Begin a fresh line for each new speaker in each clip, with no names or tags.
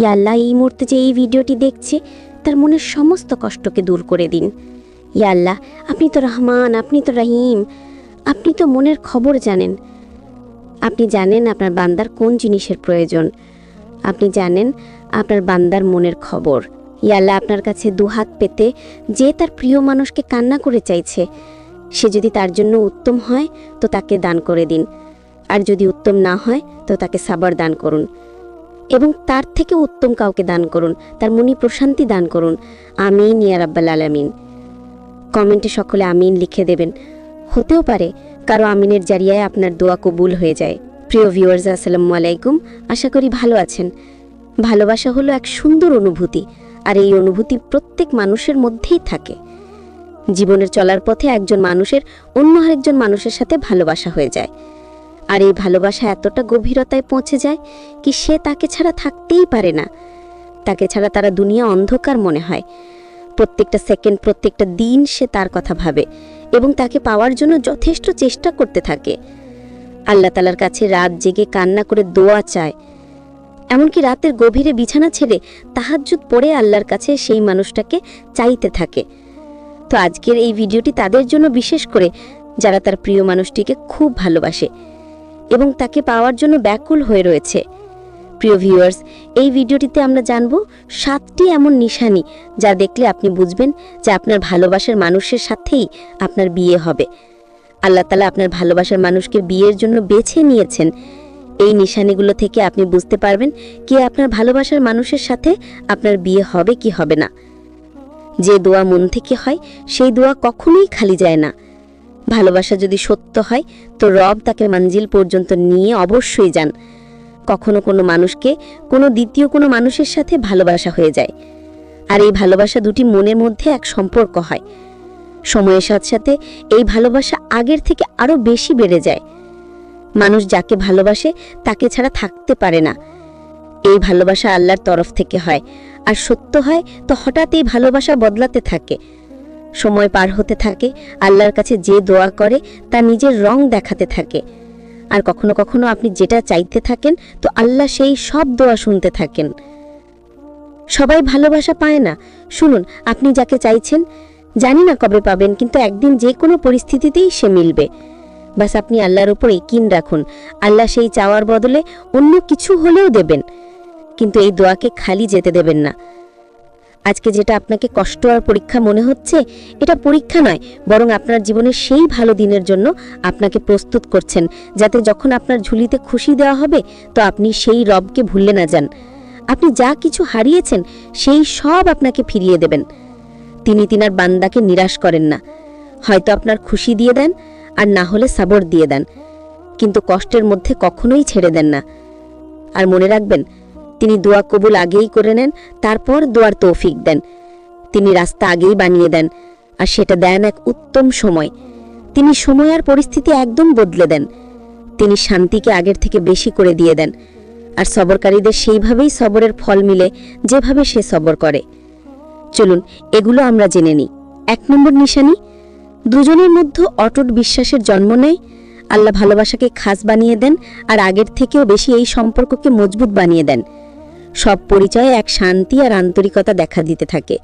ইয়া আল্লাহ, এই মুহূর্তে যে এই ভিডিওটি দেখছে, তার মনের সমস্ত কষ্টকে দূর করে দিন। ইয়া আল্লাহ, আপনি তো রহমান, আপনি তো রহিম, আপনি তো মনের খবর জানেন। আপনি জানেন আপনার বান্দার কোন জিনিসের প্রয়োজন। আপনি জানেন আপনার বান্দার মনের খবর। ইয়াল্লাহ আপনার কাছে দুহাত পেতে যে তার প্রিয় মানুষকে কান্না করে চাইছে, সে যদি তার জন্য উত্তম হয়, তো তাকে দান করে দিন। আর যদি উত্তম না হয়, তো তাকে সাবার দান করুন। এবং তার থেকে উত্তম কাউকে দান করুন, তার মনি প্রশান্তি দান করুন। আমিন ইয়া রাব্বাল আলামিন। কমেন্টে সকলে আমিন লিখে দেবেন। হতেও পারে, কারও আমিনের জারিয়ায় আপনার দোয়া কবুল হয়ে যায়। প্রিয় ভিউয়ার্স আসসালামু আলাইকুম। আশা করি ভালো আছেন। ভালোবাসা হলো এক সুন্দর অনুভূতি, আর এই অনুভূতি প্রত্যেক মানুষের মধ্যেই থাকে। জীবনের চলার পথে একজন মানুষের অন্য আরেকজন মানুষের সাথে ভালোবাসা হয়ে যায়। আর এই ভালোবাসা এতটা গভীরতায় পৌঁছে যায় কি সে তাকে ছাড়া থাকতেই পারে না। তাকে ছাড়া তারা দুনিয়া অন্ধকার মনে হয়। প্রত্যেকটা সেকেন্ড, প্রত্যেকটা দিন সে তার কথা ভাবে এবং তাকে পাওয়ার জন্য যথেষ্ট চেষ্টা করতে থাকে। আল্লাহ তালার কাছে রাত জেগে কান্না করে দোয়া চায়। এমনকি রাতের গভীরে বিছানা ছেড়ে তাহাজ্জুদ পড়ে আল্লাহর কাছে সেই মানুষটাকে চাইতে থাকে। তো আজকের এই ভিডিওটি তাদের জন্য বিশেষ করে যারা তার প্রিয় মানুষটিকে খুব ভালোবাসে। এবং তাকে পাওয়ার জন্য ব্যাকুল হয়ে রয়েছে। প্রিয় ভিউয়ার্স, এই ভিডিওটিতে আমরা জানব সাতটি এমন নিশানি যা দেখলে আপনি বুঝবেন যে আপনার ভালোবাসার মানুষের সাথেই আপনার বিয়ে হবে। আল্লাহ তালা আপনার ভালোবাসার মানুষকে বিয়ের জন্য বেছে নিয়েছেন। এই নিশানিগুলো থেকে আপনি বুঝতে পারবেন কি আপনার ভালোবাসার মানুষের সাথে আপনার বিয়ে হবে কি হবে না। যে দোয়া মন থেকে হয়, সেই দোয়া কখনোই খালি যায় না। ভালোবাসা যদি সত্য হয়, তো রব তাকে মঞ্জিল পর্যন্ত নিয়ে অবশ্যই যান। কখনো কোনো মানুষকে, কোনো দ্বিতীয় কোনো মানুষের সাথে ভালোবাসা হয়ে যায়। আর এই ভালোবাসা দুটি মনের মধ্যে এক সম্পর্ক হয়। সময়ের সাথে সাথে এই ভালোবাসা আগের থেকে আরও বেশি বেড়ে যায়। মানুষ যাকে ভালোবাসে, তাকে ছাড়া থাকতে পারে না। এই ভালোবাসা আল্লাহর তরফ থেকে হয়। আর সত্য হয়, তো হঠাৎ এই ভালোবাসা বদলাতে থাকে। সময় পার হতে থাকে, আল্লাহর কাছে যে দোয়া করে তা নিজের রং দেখাতে থাকে। আর কখনো কখনো আপনি যেটা চাইতে থাকেন, তো আল্লাহ সেই সব দোয়া শুনতে থাকেন। সবাই ভালোবাসা পায় না। শুনুন, আপনি যাকে চাইছেন, জানি না কবে পাবেন, কিন্তু একদিন যে কোনো পরিস্থিতিতেই সে মিলবে। বাস আপনি আল্লাহর উপর ইকিন রাখুন। আল্লাহ সেই চাওয়ার বদলে অন্য কিছু হলেও দেবেন। কিন্তু এই দোয়াকে খালি যেতে দেবেন না। আজকে যেটা আপনাকে কষ্ট আর পরীক্ষা মনে হচ্ছে, এটা পরীক্ষা নয়, বরং আপনার জীবনের সেই ভালো দিনের জন্য আপনাকে প্রস্তুত করছেন, যাতে যখন আপনার ঝুলিতে খুশি দেওয়া হবে, তো আপনি সেই রবকে ভুললে না যান। আপনি যা কিছু হারিয়েছেন, সেই সব আপনাকে ফিরিয়ে দেবেন। তিনি তিনার বান্দাকে নিরাশ করেন না। হয়তো আপনার খুশি দিয়ে দেন, আর না হলে সাবর দিয়ে দেন। কিন্তু কষ্টের মধ্যে কখনোই ছেড়ে দেন না। আর মনে রাখবেন তিনি দোয়া কবুল আগেই করে নেন, তারপর দোয়ার তৌফিক দেন। তিনি রাস্তা আগেই বানিয়ে দেন, আর সেটা দেন এক উত্তম সময়। তিনি সময় আর পরিস্থিতি একদম বদলে দেন। তিনি শান্তিকে আগের থেকে বেশি করে দিয়ে দেন, আর সবরকারীদের সেইভাবেই সবরের ফল মিলে যেভাবে সে সবর করে। চলুন, এগুলো আমরা জেনে নিই। এক নম্বর নিশানি, দুজনের মধ্যে অটুট বিশ্বাসের জন্ম নেয়, আল্লাহ ভালোবাসাকে খাস বানিয়ে দেন, আর আগের থেকেও বেশি এই সম্পর্ককে মজবুত বানিয়ে দেন। সব পরিচয়ে এক শান্তি আর আন্তরিকতা দেখা দিতে থাকে।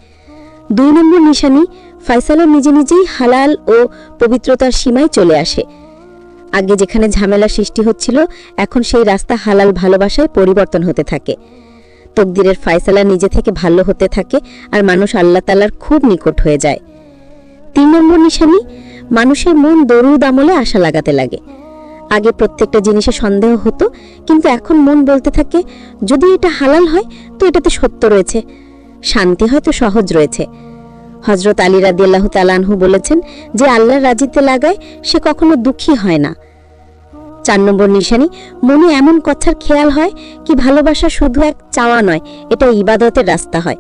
দুই নম্বর নিশানি ফয়সালা নিজে নিজেই হালাল ও পবিত্রতার সীমায় চলে আসে। আগে যেখানে ঝামেলা সৃষ্টি হচ্ছিল, এখন সেই রাস্তা হালাল ভালোবাসায় পরিবর্তন হতে থাকে। তকদিরের ফয়সালা নিজে থেকে ভালো হতে থাকে আর মানুষ আল্লাহ তালার খুব নিকট হয়ে যায়। তিন নম্বর নিশানি, মানুষের মন দরুদ আমলে আশা লাগাতে লাগে। আগে প্রত্যেকটা জিনিসে সন্দেহ হতো, কিন্তু এখন মন বলতে থাকে, যদি এটা হালাল হয়, তো এটাতে সত্য রয়েছে। শান্তি হয়তো সহজ রয়েছে। হজরত আলী রাদি আল্লাহ তালানহু বলেছেন যে আল্লাহর রাজিতে লাগায়, সে কখনো দুঃখী হয় না। চার নম্বর নিশানি, মনে এমন কথার খেয়াল হয় কি ভালোবাসা শুধু এক চাওয়া নয়, এটা ইবাদতের রাস্তা হয়।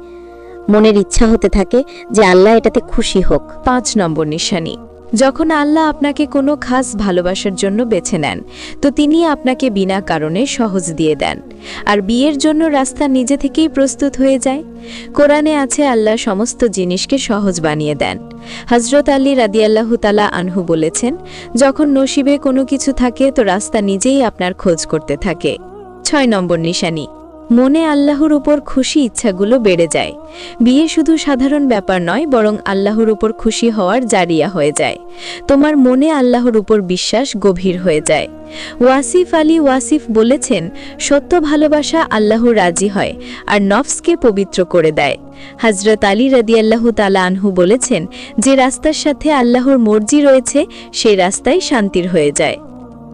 মনের ইচ্ছা হতে থাকে যে আল্লাহ এটাতে খুশি হোক।
পাঁচ নম্বর নিশানি যখন আল্লাহ আপনাকে কোনো খাস ভালোবাসার জন্য বেছে নেন, তো তিনি আপনাকে বিনা কারণে সহজ দিয়ে দেন। আর বিয়ের জন্য রাস্তা নিজে থেকেই প্রস্তুত হয়ে যায়। কোরআনে আছে আল্লাহ সমস্ত জিনিসকে সহজ বানিয়ে দেন। হজরত আলী রাদিয়াল্লাহু তালা আনহু বলেছেন, যখন নসিবে কোনো কিছু থাকে, তো রাস্তা নিজেই আপনার খোঁজ করতে থাকে। ছয় নম্বর নিশানি মনে আল্লাহর উপর খুশি ইচ্ছাগুলো বেড়ে যায়। বিয়ে শুধু সাধারণ ব্যাপার নয়, বরং আল্লাহর উপর খুশি হওয়ার জারিয়া হয়ে যায়। তোমার মনে আল্লাহর উপর বিশ্বাস গভীর হয়ে যায়। ওয়াসিফ আলী ওয়াসিফ বলেছেন, সত্য ভালোবাসা আল্লাহ রাজি হয় আর নফসকে পবিত্র করে দেয়। হজরত আলী রাদিয়াল্লাহু তালা আনহু বলেছেন, যে রাস্তার সাথে আল্লাহর মর্জি রয়েছে, সেই রাস্তায় শান্তির হয়ে যায়।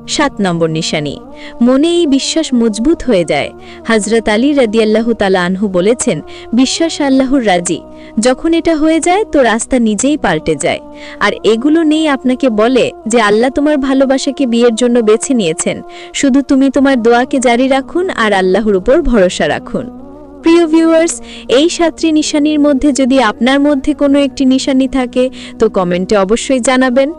সাত নম্বর নিশানি। মনে এই বিশ্বাস মজবুত হয়ে যায়। হজরত আলী রাদিয়াল্লাহু তালা আনহু বলেছেন, বিশ্বাস আল্লাহর রাজি। যখন এটা হয়ে যায়, তো রাস্তা নিজেই পাল্টে যায়। আর এগুলো নেই আপনাকে বলে যে আল্লাহ তোমার ভালোবাসাকে বিয়ের জন্য বেছে নিয়েছেন। শুধু তুমি তোমার দোয়াকে জারি রাখুন আর আল্লাহর উপর ভরসা রাখুন। প্রিয় ভিউয়ার্স এই সাতটি নিশানির মধ্যে যদি আপনার মধ্যে কোনো একটি নিশানি থাকে, তো কমেন্টে অবশ্যই জানাবেন।